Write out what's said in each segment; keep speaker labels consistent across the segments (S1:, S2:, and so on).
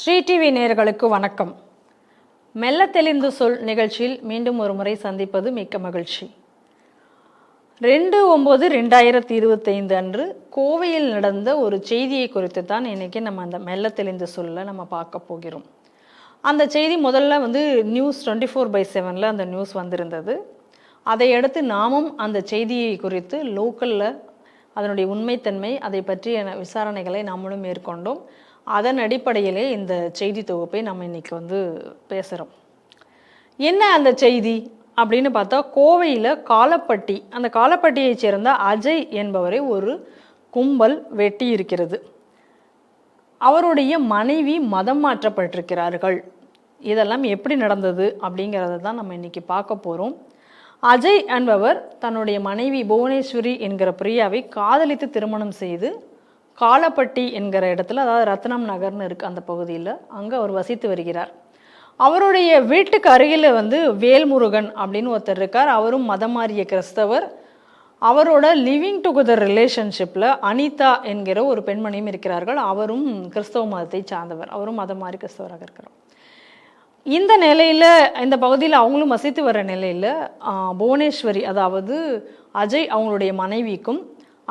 S1: Sri TV நேர்களுக்கு வணக்கம். மெல்ல தெளிந்து சொல் நிகழ்ச்சியில் மீண்டும் ஒரு முறை சந்திப்பது மிக்க மகிழ்ச்சி. ரெண்டு ஒம்பது ரெண்டாயிரத்தி இருபத்தைந்து அன்று கோவையில் நடந்த ஒரு செய்தியை குறித்து தான் இன்றைக்கி நம்ம அந்த மெல்ல தெளிந்து சொல்ல நம்ம பார்க்க போகிறோம். அந்த செய்தி முதல்ல வந்து நியூஸ் டுவெண்ட்டி ஃபோர் பை செவனில் அந்த நியூஸ் வந்திருந்தது. அதை அடுத்து நாமும் அந்த செய்தியை குறித்து லோக்கலில் அதனுடைய உண்மைத்தன்மை அதை பற்றிய விசாரணைகளை நாமளும் மேற்கொண்டோம். அதன் அடிப்படையிலே இந்த செய்தி தொகுப்பை நம்ம இன்னைக்கு வந்து பேசுகிறோம் என்ன அந்த செய்தி? அப்படின்னு பார்த்தா கோவையில் காலப்பட்டி அந்த காலப்பட்டியைச் சேர்ந்த அஜய் என்பவரை ஒரு கும்பல் வெட்டி இருக்கிறது அவருடைய மனைவி மதம் மாற்றப்பட்டிருக்கிறார்கள். இதெல்லாம் எப்படி நடந்தது அப்படிங்கிறத தான் நம்ம இன்னைக்கு பார்க்க போகிறோம் அஜய் என்பவர் தன்னுடைய மனைவி புவனேஸ்வரி என்கிற பிரியாவை காதலித்து திருமணம் செய்து காலப்பட்டி என்கிற இடத்துல அதாவது ரத்னம் நகர்னு இருக்கு அந்த பகுதியில் அங்கே அவர் வசித்து வருகிறார். அவருடைய வீட்டுக்கு அருகில் வந்து வேல்முருகன் அப்படின்னு ஒருத்தர் இருக்கார். அவரும் மதம் மாறிய கிறிஸ்தவர். அவரோட லிவிங் டுகெதர் ரிலேஷன்ஷிப்பில் அனிதா என்கிற ஒரு பெண்மணியும் இருக்கிறார்கள். அவரும் கிறிஸ்தவ மதத்தை சார்ந்தவர். அவரும் மதம் மாறி கிறிஸ்தவராக இருக்கிறார். இந்த நிலையில் இந்த பகுதியில் அவங்களும் வசித்து வர நிலையில் புவனேஸ்வரி அதாவது அஜய் அவங்களுடைய மனைவிக்கும்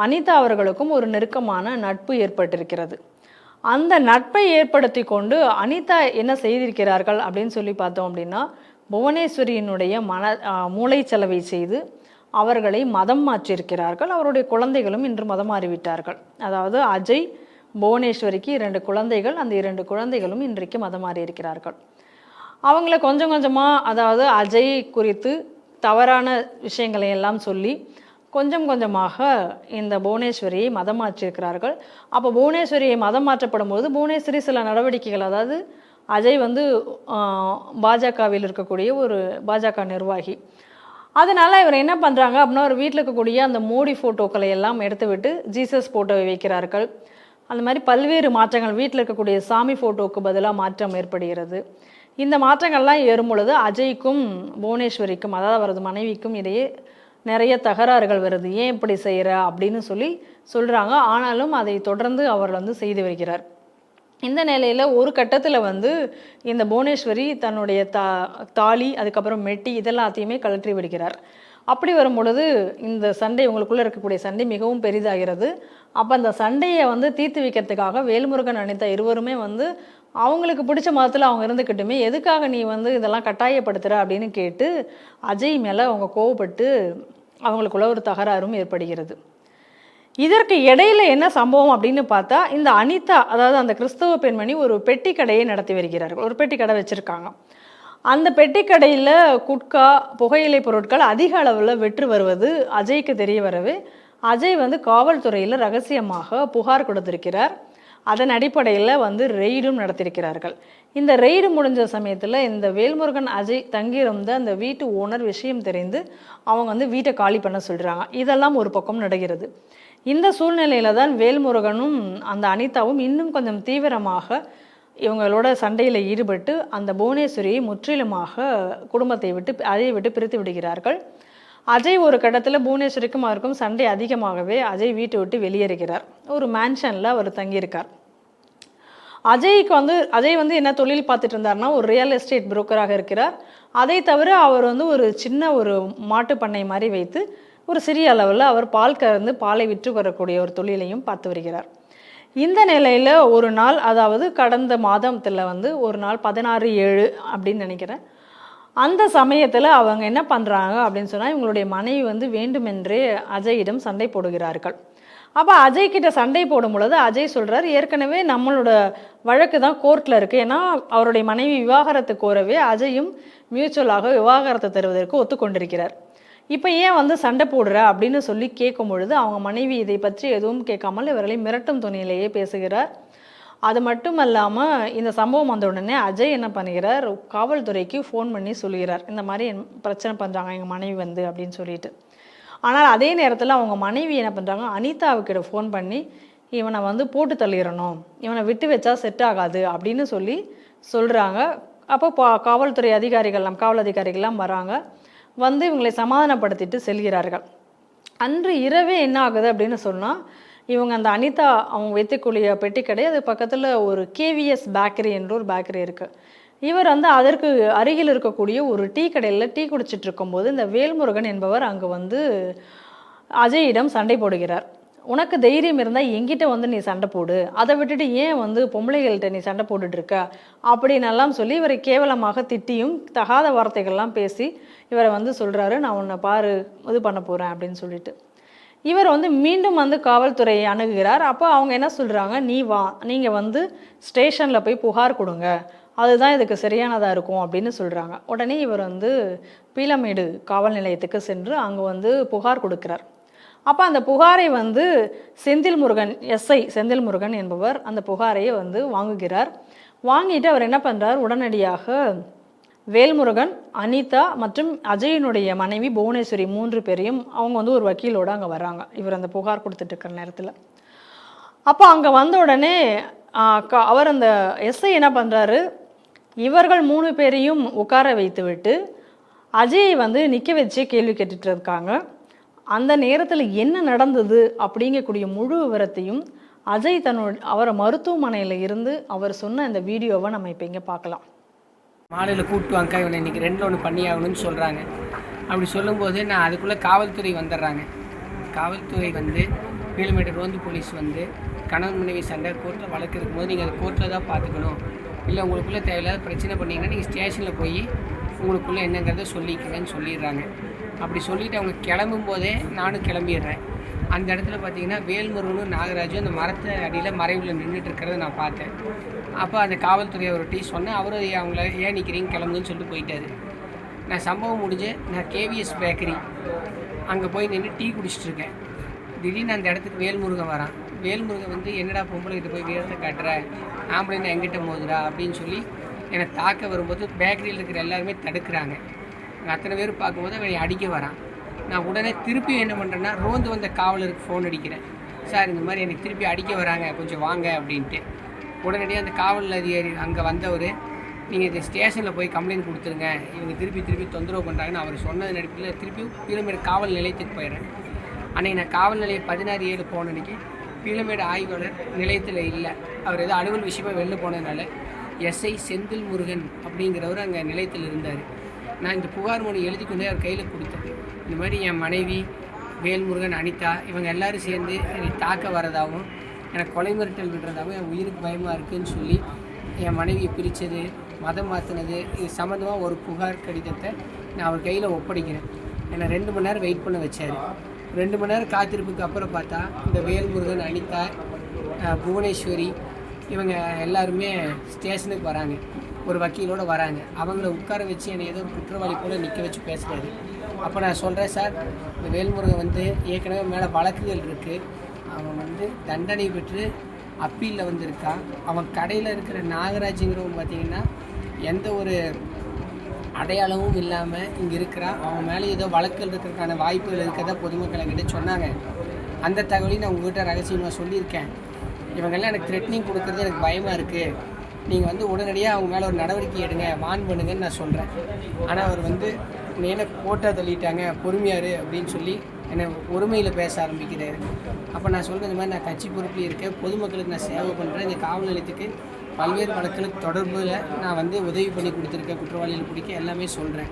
S1: அனிதா அவர்களுக்கும் ஒரு நெருக்கமான நட்பு ஏற்பட்டிருக்கிறது. அந்த நட்பை ஏற்படுத்தி கொண்டு அனிதா என்ன செய்திருக்கிறார்கள் அப்படின்னு சொல்லி பார்த்தோம் அப்படின்னா புவனேஸ்வரியினுடைய மன மூளைச்சலவை செய்து அவர்களை மதம் மாற்றியிருக்கிறார்கள். அவருடைய குழந்தைகளும் இன்று மதம் மாறிவிட்டார்கள். அதாவது அஜய் புவனேஸ்வரிக்கு இரண்டு குழந்தைகள் அந்த இரண்டு குழந்தைகளும் இன்றைக்கு மதம் மாறி இருக்கிறார்கள் அவங்கள கொஞ்சம் கொஞ்சமாக அதாவது அஜய் குறித்து தவறான விஷயங்களை எல்லாம் சொல்லி கொஞ்சம் கொஞ்சமாக இந்த புவனேஸ்வரியை மதம் மாற்றியிருக்கிறார்கள் அப்போ புவனேஸ்வரியை மதம் மாற்றப்படும் போது புவனேஸ்வரி சில நடவடிக்கைகள் அதாவது அஜய் வந்து பாஜகவில் இருக்கக்கூடிய ஒரு பாஜக நிர்வாகி. அதனால் இவர் என்ன பண்ணுறாங்க அப்படின்னா ஒரு வீட்டில் இருக்கக்கூடிய அந்த மோடி ஃபோட்டோக்களை எல்லாம் எடுத்து விட்டு ஜீசஸ் ஃபோட்டோவை வைக்கிறார்கள். அந்த மாதிரி பல்வேறு மாற்றங்கள் வீட்டில் இருக்கக்கூடிய சாமி ஃபோட்டோவுக்கு பதிலாக மாற்றம் ஏற்படுகிறது. இந்த மாற்றங்கள்லாம் ஏறும் பொழுது அஜய்க்கும் புவனேஸ்வரிக்கும் அதாவது அவரது மனைவிக்கும் இடையே நிறைய தகராறுகள் வருது. ஏன் இப்படி செய்கிற அப்படின்னு சொல்லி சொல்கிறாங்க ஆனாலும் அதை தொடர்ந்து அவர் வந்து செய்து வருகிறார். இந்த நிலையில் ஒரு கட்டத்தில் வந்து இந்த புவனேஸ்வரி தன்னுடைய தா தாலி அதுக்கப்புறம் மெட்டி இதெல்லாத்தையுமே கழற்றி விடுகிறார். அப்படி வரும் பொழுது இந்த சண்டை உங்களுக்குள்ளே இருக்கக்கூடிய சண்டை மிகவும் பெரிதாகிறது. அப்போ அந்த சண்டையை வந்து தீர்த்து வைக்கிறதுக்காக வேல்முருகன் அனிதா இருவருமே வந்து அவங்களுக்கு பிடிச்ச மதத்தில் அவங்க இருந்துக்கிட்டுமே எதுக்காக நீ வந்து இதெல்லாம் கட்டாயப்படுத்துகிற அப்படின்னு கேட்டு அஜய் மேலே அவங்க கோவப்பட்டு அவங்களுக்குள்ள ஒரு தகராறும் ஏற்படுகிறது. இதற்கு இடையில என்ன சம்பவம் அப்படின்னு பார்த்தா இந்த அனிதா அதாவது அந்த கிறிஸ்தவ பெண்மணி ஒரு பெட்டி கடையை நடத்தி வருகிறார்கள். ஒரு பெட்டி கடை வச்சுருக்காங்க. அந்த பெட்டி கடையில் குட்கா புகையிலை பொருட்கள் அதிக அளவில் வெற்று வருவது அஜய்க்கு தெரிய வரவே அஜய் வந்து காவல்துறையில் ரகசியமாக புகார் கொடுத்திருக்கிறார். அதன் அடிப்படையில் வந்து ரெய்டும் நடத்தியிருக்கிறார்கள். இந்த ரெய்டு முடிஞ்ச சமயத்தில் இந்த வேல்முருகன் அஜய் தங்கியிருந்த அந்த வீட்டு ஓனர் விஷயம் தெரிந்து அவங்க வந்து வீட்டை காலி பண்ண சொல்கிறாங்க இதெல்லாம் ஒரு பக்கம் நடக்கிறது. இந்த சூழ்நிலையில தான் வேல்முருகனும் அந்த அனிதாவும் இன்னும் கொஞ்சம் தீவிரமாக இவங்களோட சண்டையில் ஈடுபட்டு அந்த புவனேஸ்வரியை முற்றிலுமாக குடும்பத்தை விட்டு அதையை விட்டு பிரித்து விடுகிறார்கள். அஜய் ஒரு கட்டத்தில் புவனேஸ்வரிக்கும் அவருக்கும் சண்டை அதிகமாகவே அஜய் வீட்டை விட்டு வெளியேறுகிறார். ஒரு மேன்ஷனில் அவர் தங்கியிருக்கார். அஜய்க்கு வந்து அஜய் வந்து என்ன தொழில் பார்த்துட்டு இருந்தார்னா ஒரு ரியல் எஸ்டேட் புரோக்கராக இருக்கிறார். அதை தவிர அவர் வந்து ஒரு சின்ன ஒரு மாட்டு பண்ணை மாதிரி வைத்து ஒரு சிறிய அளவில் அவர் பால் கறந்து பாலை விற்று வரக்கூடிய ஒரு தொழிலையும் பார்த்து வருகிறார். இந்த நிலையில் ஒரு நாள் அதாவது கடந்த மாதத்தில் வந்து ஒரு நாள் பதினாறு ஏழு அப்படின்னு நினைக்கிறேன். அந்த சமயத்தில் அவங்க என்ன பண்ணுறாங்க அப்படின்னு சொன்னால் இவங்களுடைய மனைவி வந்து வேண்டுமென்றே அஜயிடம் சண்டை போடுகிறார்கள். அப்போ அஜய் கிட்ட சண்டை போடும் பொழுது அஜய் சொல்கிறார் ஏற்கனவே நம்மளோட வழக்கு தான் கோர்ட்டில் இருக்குது ஏன்னா அவருடைய மனைவி விவாகரத்து கோரவே அஜயும் மியூச்சுவலாக விவாகரத்தை தருவதற்கு ஒத்துக்கொண்டிருக்கிறார். இப்போ ஏன் வந்து சண்டை போடுற அப்படின்னு சொல்லி கேட்கும் பொழுது அவங்க மனைவி இதை பற்றி எதுவும் கேட்காமல் இவர்களை மிரட்டும் துணியிலேயே பேசுகிறார். அது மட்டும் இல்லாமல் இந்த சம்பவம் வந்த உடனே அஜய் என்ன பண்ணுகிறார்? காவல்துறைக்கு ஃபோன் பண்ணி சொல்லுகிறார். இந்த மாதிரி பிரச்சனை பண்ணுறாங்க எங்கள் மனைவி வந்து அப்படின்னு சொல்லிட்டு. ஆனால் அதே நேரத்தில் அவங்க மனைவி என்ன பண்ணுறாங்க அனிதாவுக்கிட்ட ஃபோன் பண்ணி இவனை வந்து போட்டு தள்ளிடணும். இவனை விட்டு வச்சா செட் ஆகாது அப்படின்னு சொல்லி சொல்கிறாங்க அப்போ பா காவல்துறை அதிகாரிகள்லாம் காவல் அதிகாரிகள்லாம் வராங்க. வந்து இவங்களை சமாதானப்படுத்திட்டு செல்கிறார்கள். அன்று இரவே என்ன ஆகுது அப்படின்னு சொன்னால் இவங்க அந்த அனிதா அவங்க வைத்துக்கூடிய பெட்டி கடை அது பக்கத்தில் ஒரு கேவிஎஸ் பேக்கரி என்ற ஒரு பேக்கரி இருக்குது இவர் வந்து அதற்கு அருகில் இருக்கக்கூடிய ஒரு டீ கடையில் டீ குடிச்சிட்டு இருக்கும்போது இந்த வேல்முருகன் என்பவர் அங்கே வந்து அஜயிடம் சண்டை போடுகிறார். உனக்கு தைரியம் இருந்தால் எங்கிட்ட வந்து நீ சண்டை போடு. அதை விட்டுட்டு ஏன் வந்து பொம்பளைகள்கிட்ட நீ சண்டை போட்டுட்டு இருக்க? அப்படின்னு சொல்லி இவரை கேவலமாக திட்டியும் தகாத வார்த்தைகள்லாம் பேசி இவரை வந்து சொல்கிறாரு நான் உன்னை பாரு இது பண்ண போகிறேன் அப்படின்னு சொல்லிட்டு. இவர் வந்து மீண்டும் வந்து காவல்துறையை அணுகுகிறார். அப்போ அவங்க என்ன சொல்கிறாங்க நீ வா நீங்கள் வந்து ஸ்டேஷனில் போய் புகார் கொடுங்க. அதுதான் இதுக்கு சரியானதாக இருக்கும் அப்படின்னு சொல்கிறாங்க உடனே இவர் வந்து பீலமேடு காவல் நிலையத்துக்கு சென்று அங்கே வந்து புகார் கொடுக்கிறார். அப்போ அந்த புகாரை வந்து செந்தில் முருகன் எஸ்ஐ செந்தில் முருகன் என்பவர் அந்த புகாரையை வந்து வாங்குகிறார். வாங்கிட்டு அவர் என்ன பண்ணுறார் உடனடியாக வேல்முருகன் அனிதா மற்றும் அஜயனுடைய மனைவி புவனேஸ்வரி மூன்று பேரையும் அவங்க வந்து ஒரு வக்கீலோடு அங்கே வராங்க இவர் அந்த புகார் கொடுத்துட்டு இருக்கிற நேரத்தில். அப்போ அங்கே வந்த உடனே அவர் அந்த எஸ்ஐ என்ன பண்ணுறாரு இவர்கள் மூணு பேரையும் உட்கார வைத்து விட்டு அஜயை வந்து நிற்க வச்சு கேள்வி கேட்டுட்டு இருக்காங்க. அந்த நேரத்தில் என்ன நடந்தது அப்படிங்கக்கூடிய முழு விவரத்தையும் அஜய் தன்னோட அவரை மருத்துவமனையில் இருந்து அவர் சொன்ன அந்த வீடியோவை நம்ம இப்போ இங்கே பார்க்கலாம்.
S2: மாலையில் கூப்பிட்டு வாங்க இவனை இன்றைக்கி ரெண்டில் ஒன்று பண்ணியாகணும்னு சொல்கிறாங்க அப்படி சொல்லும்போது நான் அதுக்குள்ளே காவல்துறை வந்துடுறாங்க. காவல்துறை வந்து கிலோமீட்டர் ரோந்து போலீஸ் வந்து கணவன் மனைவி சண்டை கோர்ட்டில் வழக்கு இருக்கும்போது நீங்கள் அதை கோர்ட்டில் தான் பார்த்துக்கணும். இல்லை உங்களுக்குள்ளே தேவையில்லாத பிரச்சனை பண்ணீங்கன்னா நீங்கள் ஸ்டேஷனில் போய் உங்களுக்குள்ளே என்னங்கிறத சொல்லிக்கிறேன்னு சொல்லிடுறாங்க. அப்படி சொல்லிவிட்டு அவங்க கிளம்பும் போதே நானும் கிளம்பிடுறேன். அந்த இடத்துல பார்த்தீங்கன்னா வேல்முருகனும் நாகராஜும் அந்த மரத்தை அடியில் மறைவில் நின்றுட்டு இருக்கிறத நான் பார்த்தேன். அப்போ அந்த காவல்துறை ஒரு டீ சொன்னேன். அவரும் அவங்கள ஏன் நிற்கிறீங்க கிளம்புன்னு சொல்லிட்டு போயிட்டாரு. நான் சம்பவம் முடிஞ்சு நான் கேவிஎஸ் பேக்கரி அங்கே போய் நின்று டீ குடிச்சிட்டு இருக்கேன். திடீர்னு அந்த இடத்துக்கு வேல்முருகன் வரான். வேல்முருகன் வந்து என்னடா பொம்பளைகிட்ட போய் வீரத்தை காட்டுற? ஆம்பளைன்னு எங்கிட்ட மோதுடா அப்படின்னு சொல்லி என்னை தாக்க வரும்போது பேக்கரியில் இருக்கிற எல்லாருமே தடுக்கிறாங்க. நான் அத்தனை பேர் பார்க்கும்போது அவனை அடிக்க வரான். நான் உடனே திருப்பி என்ன பண்ணுறேன்னா ரோந்து வந்த காவலருக்கு ஃபோன் அடிக்கிறேன். சார் இந்த மாதிரி எனக்கு திருப்பி அடிக்க வராங்க. கொஞ்சம் வாங்க அப்படின்ட்டு. உடனடியாக அந்த காவல் அதிகாரி அங்கே வந்தவர் நீங்கள் இந்த ஸ்டேஷனில் போய் கம்ப்ளைண்ட் கொடுத்துருங்க. இவங்க திருப்பி திருப்பி தொந்தரவு பண்ணுறாங்கன்னு அவர் சொன்னது நடிப்பில் திருப்பி பீலமேடு காவல் நிலையத்துக்கு போயிடுறேன். அன்றைக்கி நான் காவல் நிலையம் பதினாறு ஏழு போன அன்றைக்கி பீலமேடு ஆய்வாளர் நிலையத்தில் இல்லை. அவர் ஏதோ அலுவல் விஷயமாக வெளில போனதுனால எஸ்ஐ செந்தில் முருகன் அப்படிங்கிறவர் அங்கே நிலையத்தில் இருந்தார். நான் இந்த புகார் மனு எழுதி கொண்டே அவர் கையில் கொடுத்தேன். இந்த மாதிரி என் மனைவி வேல்முருகன் அனிதா இவங்க எல்லாரும் சேர்ந்து என்னை தாக்க வரதாகவும் எனக்கு கொலை மிரட்டல் விடுறதாகவும் என் உயிருக்கு பயமாக இருக்குன்னு சொல்லி என் மனைவியை பிரித்தது மதம் மாற்றினது இது சம்மந்தமாக ஒரு புகார் கடிதத்தை நான் அவர் கையில் ஒப்படைக்கிறேன். என்னை ரெண்டு மணி நேரம் வெயிட் பண்ண வச்சார். ரெண்டு மணி நேரம் காத்திருப்புக்கு அப்புறம் பார்த்தா இந்த வேல்முருகன் அனிதா புவனேஸ்வரி இவங்க எல்லாருமே ஸ்டேஷனுக்கு வராங்க. ஒரு வக்கீலோடு வராங்க. அவங்கள உட்கார வச்சு என்னை ஏதோ குற்றவாளி போல நிற்க வச்சு பேசுகிறாரு அப்போ நான் சொல்கிறேன் சார் இந்த வேல்முருகன் வந்து ஏற்கனவே மேலே வழக்குகள் இருக்குது அவன் வந்து தண்டனை பெற்று அப்பீலில் வந்திருக்கான் அவன் கடையில் இருக்கிற நாகராஜுங்கிறவன் பார்த்தீங்கன்னா எந்த ஒரு அடையாளமும் இல்லாமல் இங்கே இருக்கிறான் அவன் மேலே ஏதோ வழக்கில் இருக்கிறதுக்கான வாய்ப்புகள் இருக்கிறதா பொதுமக்கள் என்கிட்ட சொன்னாங்க. அந்த தகவலையும் நான் உங்கள்கிட்ட ரகசியமாக சொல்லியிருக்கேன். இவங்கெல்லாம் எனக்கு த்ரெட்னிங் கொடுக்குறது எனக்கு பயமாக இருக்குது நீங்கள் வந்து உடனடியாக அவங்க மேலே ஒரு நடவடிக்கை எடுங்க வான் பண்ணுங்கன்னு நான் சொல்கிறேன் ஆனால் அவர் வந்து என்னை என்ன கோட்டை தள்ளிட்டாங்க பொறுமையாரு அப்படின்னு சொல்லி என்னை ஒருமையில் பேச ஆரம்பிக்கிறாரு. அப்போ நான் சொல்கிறேன் இந்த மாதிரி நான் கட்சி பொறுப்பில் இருக்கேன். பொதுமக்களுக்கு நான் சேவை பண்ணுறேன் இந்த காவல் நிலையத்துக்கு பல்வேறு வழக்குகளுக்கு தொடர்பில் நான் வந்து உதவி பண்ணி கொடுத்துருக்கேன். குற்றவாளிகள் பிடிக்க எல்லாமே சொல்கிறேன்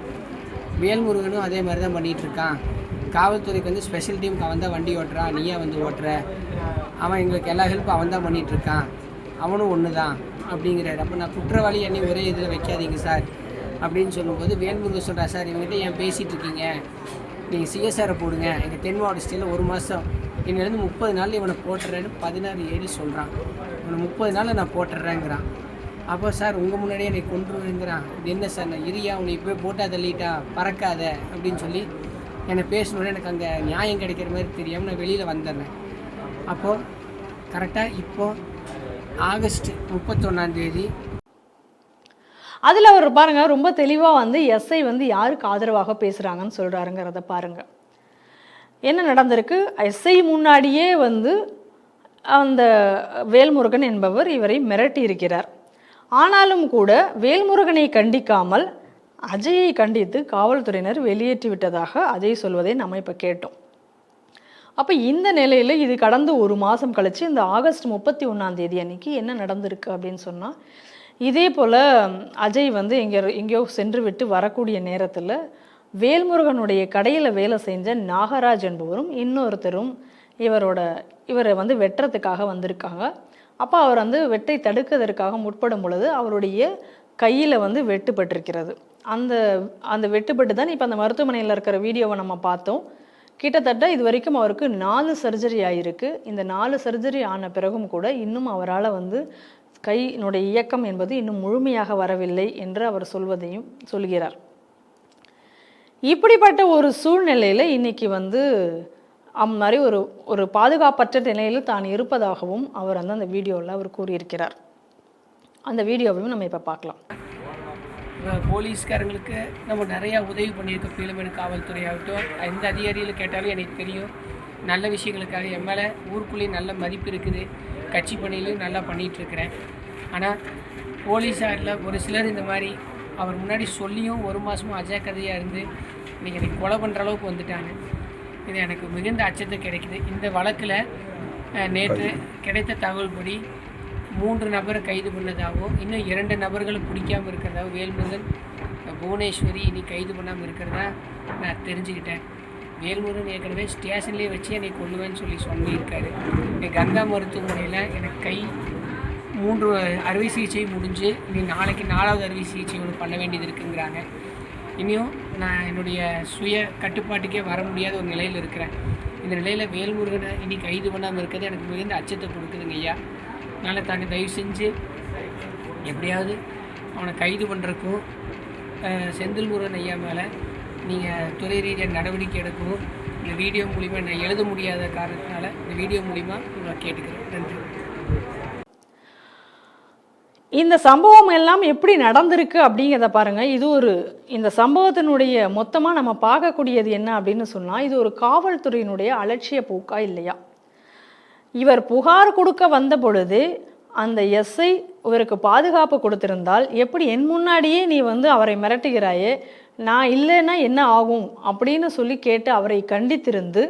S2: வேல்முருகனும் அதே மாதிரி தான் பண்ணிகிட்ருக்கான் காவல்துறைக்கு வந்து ஸ்பெஷல் டீம் அவன் தான் வண்டி ஓட்டுறான் நீயே வந்து ஓட்டுற. அவன் எங்களுக்கு எல்லா ஹெல்ப்பும் அவன் தான் பண்ணிகிட்ருக்கான் அவனும் ஒன்று தான் அப்படிங்கிறாரு. அப்போ நான் குற்றவாளி என்னை ஒரே இதில் வைக்காதீங்க சார் அப்படின்னு சொல்லும்போது வேல்முருகன் சொல்கிறா சார் இவங்ககிட்ட ஏன் பேசிகிட்டு இருக்கீங்க? நீங்கள் சிஎஸ்ஆரை போடுங்க. எங்கள் தென் மாவட்ட ஸ்டேட்டில் ஒரு மாதம் இன்னிலேருந்து முப்பது நாள் இவனை போட்டுறேன்னு பதினாறு ஏழு சொல்கிறான் இவனை முப்பது நாளில் நான் போட்டுடுறேங்கிறான் அப்போ சார் உங்கள் முன்னாடியே என்னை கொண்டுருவேங்கிறான் இது என்ன சார் நான் இரியா? உன்னை இப்போ போட்டா தள்ளிட்டா? பறக்காத? அப்படின்னு சொல்லி என்னை பேசணுன்னு எனக்கு அங்கே நியாயம் கிடைக்கிற மாதிரி தெரியாமல் நான் வெளியில் வந்துடுறேன். அப்போது கரெக்டாக இப்போது ஆகஸ்ட் முப்பத்தொன்னாந்தேதி
S1: அதில் அவர் பாருங்கள் ரொம்ப தெளிவாக வந்து எஸ்ஐ வந்து யாருக்கு ஆதரவாக பேசுகிறாங்கன்னு சொல்கிறாருங்கிறத பாருங்கள் என்ன நடந்திருக்கு? எஸ்ஐ முன்னாடியே வந்து அந்த வேல்முருகன் என்பவர் இவரை மிரட்டி இருக்கிறார் ஆனாலும் கூட வேல்முருகனை கண்டிக்காமல் அஜயை கண்டித்து காவல்துறையினர் வெளியேற்றி விட்டதாக அஜய் சொல்வதை நம்ம இப்போ கேட்டோம். அப்போ இந்த நிலையில் இது கடந்து ஒரு மாதம் கழித்து இந்த ஆகஸ்ட் முப்பத்தி ஒன்றாம் தேதி அன்னைக்கு என்ன நடந்திருக்கு அப்படின்னு சொன்னால் இதே போல் அஜய் வந்து எங்கே எங்கேயோ சென்று விட்டு வரக்கூடிய நேரத்தில் வேல்முருகனுடைய கடையில் வேலை செஞ்ச நாகராஜ் என்பவரும் இன்னொருத்தரும் இவரோட இவரை வந்து வெட்டுறதுக்காக வந்திருக்காங்க. அப்போ அவர் வந்து வெட்டை தடுக்கிறதற்காக முற்படும் பொழுது அவருடைய கையில் வந்து வெட்டுப்பட்டிருக்கிறது அந்த அந்த வெட்டுப்பட்டு தான் இப்போ அந்த மருத்துவமனையில் இருக்கிற வீடியோவை நம்ம பார்த்தோம். கிட்டத்தட்ட இது வரைக்கும் அவருக்கு நாலு சர்ஜரி ஆகிருக்கு இந்த நாலு சர்ஜரி ஆன பிறகும் கூட இன்னும் அவரால் வந்து கையினுடைய இயக்கம் என்பது இன்னும் முழுமையாக வரவில்லை என்று அவர் சொல்வதையும் சொல்கிறார். இப்படிப்பட்ட ஒரு சூழ்நிலையில் இன்றைக்கி வந்து அம் மாதிரி ஒரு ஒரு பாதுகாப்பற்ற நிலையில் தான் இருப்பதாகவும் அவர் வந்து அந்த வீடியோவில் அவர் கூறியிருக்கிறார். அந்த வீடியோவையும் நம்ம இப்போ பார்க்கலாம்.
S2: போலீஸ்காரங்களுக்கு நம்ம நிறையா உதவி பண்ணியிருக்கோம். பீலமேடு காவல்துறை ஆகட்டும் எந்த அதிகாரிகள் கேட்டாலும் எனக்கு தெரியும். நல்ல விஷயங்களுக்காக என் மேலே ஊருக்குள்ளேயும் நல்ல மதிப்பு இருக்குது. கட்சி பணியிலையும் நல்லா பண்ணிகிட்டு இருக்கிறேன் ஆனால் போலீஸாரில் ஒரு சிலர் இந்த மாதிரி அவர் முன்னாடி சொல்லியும் ஒரு மாதமும் அஜாக்கிரதையாக இருந்து இன்றைக்கி அதை கொலை பண்ணுற அளவுக்கு வந்துட்டாங்க. இது எனக்கு மிகுந்த அச்சத்தை கிடைக்குது. இந்த வழக்கில் நேற்று கிடைத்த தகவல்படி மூன்று நபரை கைது பண்ணதாகவும் இன்னும் இரண்டு நபர்களை பிடிக்காமல் இருக்கிறதாகவும் வேல்முருகன் புவனேஸ்வரி இனி கைது பண்ணாமல் இருக்கிறதா நான் தெரிஞ்சுக்கிட்டேன். வேல்முருகன் ஏற்கனவே ஸ்டேஷன்லேயே வச்சு என்னை கொள்ளுவேன்னு சொல்லி சொல்லியிருக்காரு. என் கங்கா மருத்துவமனையில் எனக்கு கை மூன்று அறுவை சிகிச்சை முடிஞ்சு இனி நாளைக்கு நாலாவது அறுவை சிகிச்சை ஒன்று பண்ண வேண்டியது இருக்குங்கிறாங்க. இனியும் நான் என்னுடைய சுய கட்டுப்பாட்டுக்கே வர முடியாத ஒரு நிலையில் இருக்கிறேன். இந்த நிலையில் வேல்முருகனை இனி கைது பண்ணாமல் இருக்கிறது எனக்கு மிகுந்த அச்சத்தை கொடுக்குதுங்க ஐயா. அதனால் தாங்க தயவு செஞ்சு எப்படியாவது அவனை கைது பண்ணுறக்கும் செந்தில் முருகன் ஐயா மேலே நீங்கள் துறை ரீதியாக நடவடிக்கை எடுக்கவும் இந்த வீடியோ மூலிமா நான் எழுத முடியாத காரணத்தினால இந்த வீடியோ மூலிமா உங்களை கேட்டுக்கிறேன். நன்றி.
S1: இந்த சம்பவம் எல்லாம் எப்படி நடந்திருக்கு அப்படிங்கிறத பாருங்க. இது ஒரு இந்த சம்பவத்தினுடைய மொத்தமாக நம்ம பார்க்கக்கூடியது என்ன அப்படின்னு சொன்னால் இது ஒரு காவல்துறையினுடைய அலட்சிய போக்கா இல்லையா? இவர் புகார் கொடுக்க வந்த பொழுது அந்த எஸ்ஐ இவருக்கு பாதுகாப்பு கொடுத்திருந்தால் எப்படி என் முன்னாடியே நீ வந்து அவரை மிரட்டுகிறாயே? நான் இல்லைன்னா என்ன ஆகும்? அப்படின்னு சொல்லி கேட்டு அவரை கண்டித்திருந்து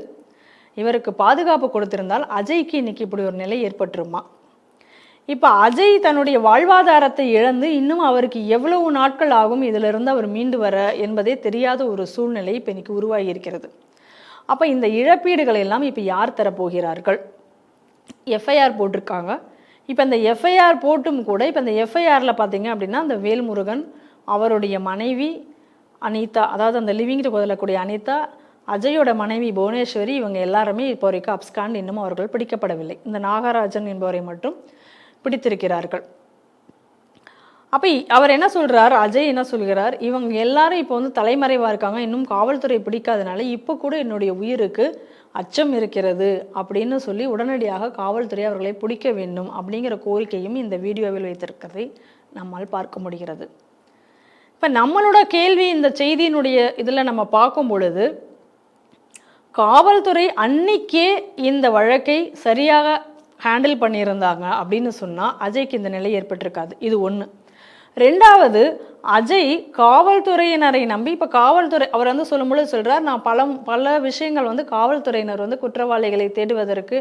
S1: இவருக்கு பாதுகாப்பு கொடுத்திருந்தால் அஜய்க்கு இன்னைக்கு இப்படி ஒரு நிலை ஏற்பட்டுருமா? இப்போ அஜய் தன்னுடைய வாழ்வாதாரத்தை இழந்து இன்னும் அவருக்கு எவ்வளவு நாட்கள் ஆகும் இதிலிருந்து அவர் மீண்டு வர என்பதே தெரியாத ஒரு சூழ்நிலை இப்போ இன்னைக்கு உருவாகி இருக்கிறது. அப்போ இந்த இழப்பீடுகள் எல்லாம் இப்போ யார் தரப்போகிறார்கள்? எஃப்ஐஆர் போட்டிருக்காங்க. இப்போ இந்த எஃப்ஐஆர் போட்டும் கூட இப்போ இந்த எஃப்ஐஆரில் பார்த்தீங்க அப்படின்னா அந்த வேல்முருகன் அவருடைய மனைவி அனிதா அதாவது அந்த லிவிங்கிட்ட கொதலக்கூடிய அனிதா அஜயோட மனைவி புவனேஸ்வரி இவங்க எல்லாருமே இப்போ வரைக்கும் அப்ஸ்காண்ட் இன்னும் அவர்கள் பிடிக்கப்படவில்லை. இந்த நாகராஜன் என்பவரை மட்டும் பிடித்திருக்கிறார்கள். அப்போ அவர் என்ன சொல்கிறார் அஜய் என்ன சொல்கிறார்? இவங்க எல்லாரும் இப்போ வந்து தலைமறைவாக இருக்காங்க. இன்னும் காவல்துறை பிடிக்காதனால இப்போ கூட என்னுடைய உயிருக்கு அச்சம் இருக்கிறது அப்படின்னு சொல்லி உடனடியாக காவல்துறை அவர்களை பிடிக்க வேண்டும் அப்படிங்கிற கோரிக்கையும் இந்த வீடியோவில் வைத்திருக்கிறதை நம்மால் பார்க்க முடிகிறது. இப்போ நம்மளோட கேள்வி இந்த செய்தியினுடைய இதில் நம்ம பார்க்கும் பொழுது காவல்துறை அன்னைக்கே இந்த வழக்கை சரியாக ஹேண்டில் பண்ணியிருந்தாங்க அப்படின்னு சொன்னால் அஜய்க்கு இந்த நிலை ஏற்பட்டிருக்காது. இது ஒன்று ரெண்டாவது அஜய் காவல்துறையினரை நம்பி இப்போ காவல்துறை அவர் வந்து சொல்லும்பொழுது சொல்கிறார் நான் பல பல விஷயங்கள் வந்து காவல்துறையினர் வந்து குற்றவாளிகளை தேடுவதற்கு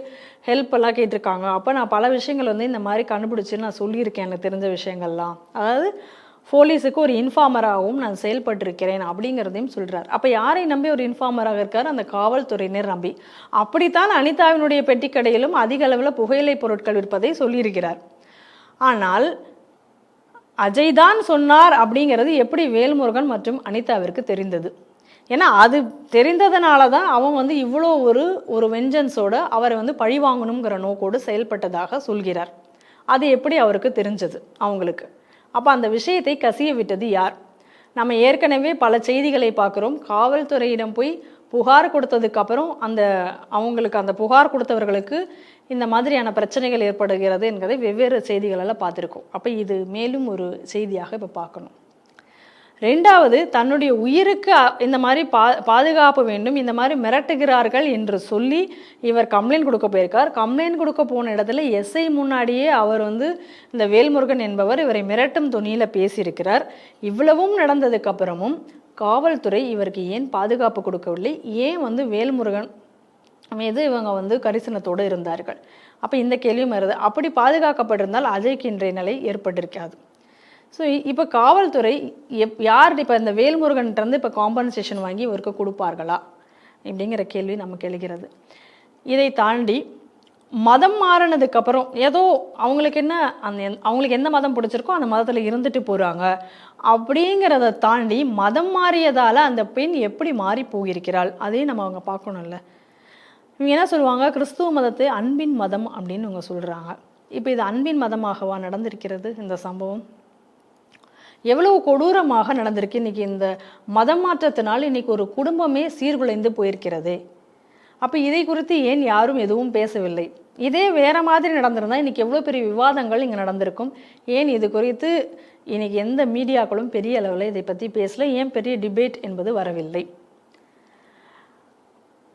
S1: ஹெல்ப் எல்லாம் கேட்டிருக்காங்க. அப்போ நான் பல விஷயங்கள் வந்து இந்த மாதிரி கண்டுபிடிச்சி நான் சொல்லியிருக்கேன் எனக்கு தெரிஞ்ச விஷயங்கள்லாம். அதாவது போலீஸுக்கு ஒரு இன்ஃபார்மராகவும் நான் செயல்பட்டிருக்கிறேன் அப்படிங்கிறதையும் சொல்கிறார் அப்போ யாரை நம்பி ஒரு இன்ஃபார்மராக இருக்கார்? அந்த காவல்துறையினர் நம்பி. அப்படித்தான் அனிதாவினுடைய பெட்டிக்கடையிலும் அதிக அளவில் புகையிலை பொருட்கள் விற்பதை சொல்லியிருக்கிறார். ஆனால் அஜய் தான் சொன்னார் அப்படிங்கிறது எப்படி வேல்முருகன் மற்றும் அனிதாவிற்கு தெரிந்தது? ஏன்னா அது தெரிந்ததுனால தான் அவன் வந்து இவ்வளோ ஒரு ஒரு வெஞ்சன்ஸோட அவரை வந்து பழி வாங்கணுங்கிற நோக்கோடு செயல்பட்டதாக சொல்கிறார். அது எப்படி அவருக்கு தெரிஞ்சது அவங்களுக்கு? அப்போ அந்த விஷயத்தை கசிய விட்டது யார்? நம்ம ஏற்கனவே பல செய்திகளை பார்க்குறோம். காவல்துறையிடம் போய் புகார் கொடுத்ததுக்கு அப்புறம் அந்த அவங்களுக்கு அந்த புகார் கொடுத்தவர்களுக்கு இந்த மாதிரியான பிரச்சனைகள் ஏற்படுகிறது என்பதை வெவ்வேறு செய்திகளெல்லாம் பார்த்துருக்கோம். அப்போ இது மேலும் ஒரு செய்தியாக இப்போ பார்க்கணும். ரெண்டாவது தன்னுடைய உயிருக்கு இந்த மாதிரி பா பாதுகாப்பு வேண்டும் இந்த மாதிரி மிரட்டுகிறார்கள் என்று சொல்லி இவர் கம்ப்ளைண்ட் கொடுக்க போயிருக்கார். கம்ப்ளைண்ட் கொடுக்க போன இடத்துல எஸ்ஐ முன்னாடியே அவர் வந்து இந்த வேல்முருகன் என்பவர் இவரை மிரட்டும் துணியில் பேசியிருக்கிறார். இவ்வளவும் நடந்ததுக்கு அப்புறமும் காவல்துறை இவருக்கு ஏன் பாதுகாப்பு கொடுக்கவில்லை? ஏன் வந்து வேல்முருகன் மீது இவங்க வந்து கரிசனத்தோடு இருந்தார்கள்? அப்போ இந்த கேள்வியும் வருது. அப்படி பாதுகாக்கப்பட்டிருந்தால் அஜய்க்கு இன்றைய நிலை ஏற்பட்டிருக்காது. ஸோ இப்போ காவல்துறை எப் யார் இப்போ இந்த வேல்முருகன்கிட்டருந்து இப்போ காம்பன்சேஷன் வாங்கி இவருக்கு கொடுப்பார்களா? அப்படிங்கிற கேள்வி நமக்கு எழுகிறது இதை தாண்டி மதம் மாறினதுக்கு அப்புறம் ஏதோ அவங்களுக்கு என்ன அந்த அவங்களுக்கு எந்த மதம் பிடிச்சிருக்கோ அந்த மதத்தில் இருந்துட்டு போகிறாங்க அப்படிங்கிறத தாண்டி மதம் மாறியதால் அந்த பெண் எப்படி மாறி போயிருக்கிறாள்? அதையும் நம்ம அவங்க பார்க்கணும்ல. இவங்க என்ன சொல்லுவாங்க? கிறிஸ்துவ மதத்தை அன்பின் மதம் அப்படின்னு இவங்க சொல்கிறாங்க இப்போ இது அன்பின் மதமாகவா நடந்திருக்கிறது இந்த சம்பவம்? எவ்வளவு கொடூரமாக நடந்திருக்கு. இன்னைக்கு இந்த மதம் மாற்றத்தினால் இன்றைக்கி ஒரு குடும்பமே சீர்குலைந்து போயிருக்கிறது. அப்போ இதை குறித்து ஏன் யாரும் எதுவும் பேசவில்லை? இதே வேறு மாதிரி நடந்திருந்தால் இன்னைக்கு எவ்வளோ பெரிய விவாதங்கள் இங்கே நடந்திருக்கும். ஏன் இது குறித்து இன்னைக்கு எந்த மீடியாக்களும் பெரிய அளவில் இதை பற்றி பேசல? ஏன் பெரிய டிபேட் என்பது வரவில்லை.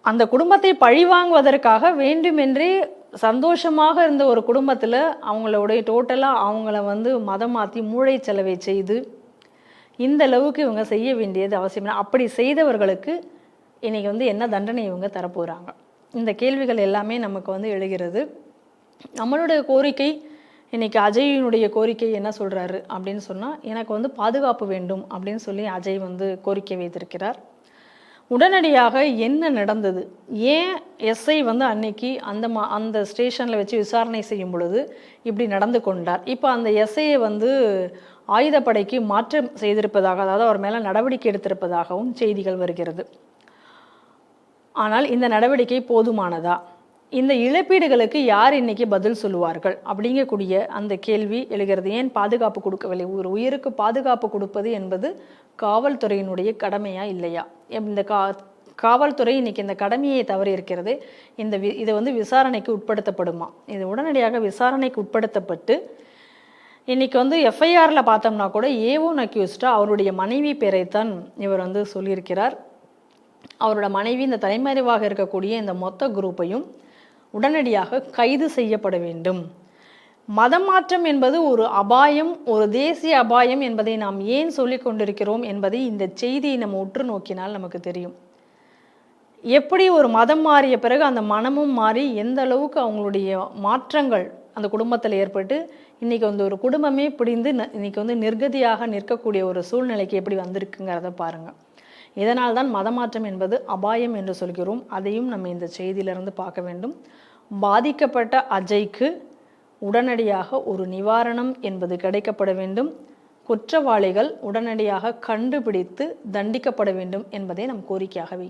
S1: அந்த குடும்பத்தை பழிவாங்குவதற்காக வேண்டுமென்றே சந்தோஷமாக இருந்த ஒரு குடும்பத்தில் அவங்களுடைய டோட்டலாக அவங்கள வந்து மதம் மாற்றி மூளை செலவை செய்து இந்த அளவுக்கு இவங்க செய்ய வேண்டியது அவசியம் இல்லை. அப்படி செய்தவர்களுக்கு இன்றைக்கி வந்து என்ன தண்டனை இவங்க தரப்போகிறாங்க இந்த கேள்விகள் எல்லாமே நமக்கு வந்து எழுகிறது. நம்மளுடைய கோரிக்கை இன்னைக்கு அஜயினுடைய கோரிக்கை என்ன சொல்கிறாரு அப்படின்னு சொன்னால் எனக்கு வந்து பாதுகாப்பு வேண்டும் அப்படின்னு சொல்லி அஜய் வந்து கோரிக்கை வைத்திருக்கிறார். உடனடியாக என்ன நடந்தது? ஏன் எஸ்ஐ வந்து அன்னைக்கு அந்த மா அந்த ஸ்டேஷனில் வச்சு விசாரணை செய்யும் பொழுது இப்படி நடந்து கொண்டார்? இப்போ அந்த எஸ்ஐயை வந்து ஆயுதப்படைக்கு மாற்றம் செய்திருப்பதாக அதாவது அவர் மேலே நடவடிக்கை எடுத்திருப்பதாகவும் செய்திகள் வருகிறது. ஆனால் இந்த நடவடிக்கை போதுமானதா? இந்த இழப்பீடுகளுக்கு யார் இன்னைக்கு பதில் சொல்லுவார்கள்? அப்படிங்கக்கூடிய அந்த கேள்வி எழுகிறது. ஏன் பாதுகாப்பு கொடுக்கவில்லை? ஒரு உயிருக்கு பாதுகாப்பு கொடுப்பது என்பது காவல்துறையினுடைய கடமையா இல்லையா? இந்த கா காவல்துறை இன்னைக்கு இந்த கடமையை தவறி இருக்கிறது. இந்த வி இது வந்து விசாரணைக்கு உட்படுத்தப்படுமா? இது உடனடியாக விசாரணைக்கு உட்படுத்தப்பட்டு இன்னைக்கு வந்து எஃப்ஐஆரில் பார்த்தோம்னா கூட ஏவோன் அக்யூஸ்டாக அவருடைய மனைவி பேரைத்தான் இவர் வந்து சொல்லியிருக்கிறார். அவரோட மனைவி இந்த தலைமறைவாக இருக்கக்கூடிய இந்த மொத்த குரூப்பையும் உடனடியாக கைது செய்யப்பட வேண்டும். மதம் மாற்றம் என்பது ஒரு அபாயம் ஒரு தேசிய அபாயம் என்பதை நாம் ஏன் சொல்லிக் கொண்டிருக்கிறோம் என்பதை இந்த செய்தியை நம்ம உற்று நோக்கினால் நமக்கு தெரியும். எப்படி ஒரு மதம் மாறிய பிறகு அந்த மனமும் மாறி எந்த அளவுக்கு அவங்களுடைய மாற்றங்கள் அந்த குடும்பத்தில் ஏற்பட்டு இன்றைக்கி வந்து ஒரு குடும்பமே பிடிந்து ந- வந்து நிர்கதியாக நிற்கக்கூடிய ஒரு சூழ்நிலைக்கு எப்படி வந்திருக்குங்கிறத பாருங்கள் இதனால் தான் மதமாற்றம் என்பது அபாயம் என்று சொல்கிறோம். அதையும் நம்ம இந்த செய்தியிலிருந்து பார்க்க வேண்டும். பாதிக்கப்பட்ட அஜய்க்கு உடனடியாக ஒரு நிவாரணம் என்பது கிடைக்கப்பட வேண்டும். குற்றவாளிகள் உடனடியாக கண்டுபிடித்து தண்டிக்கப்பட வேண்டும் என்பதே நம் கோரிக்கையாகவே.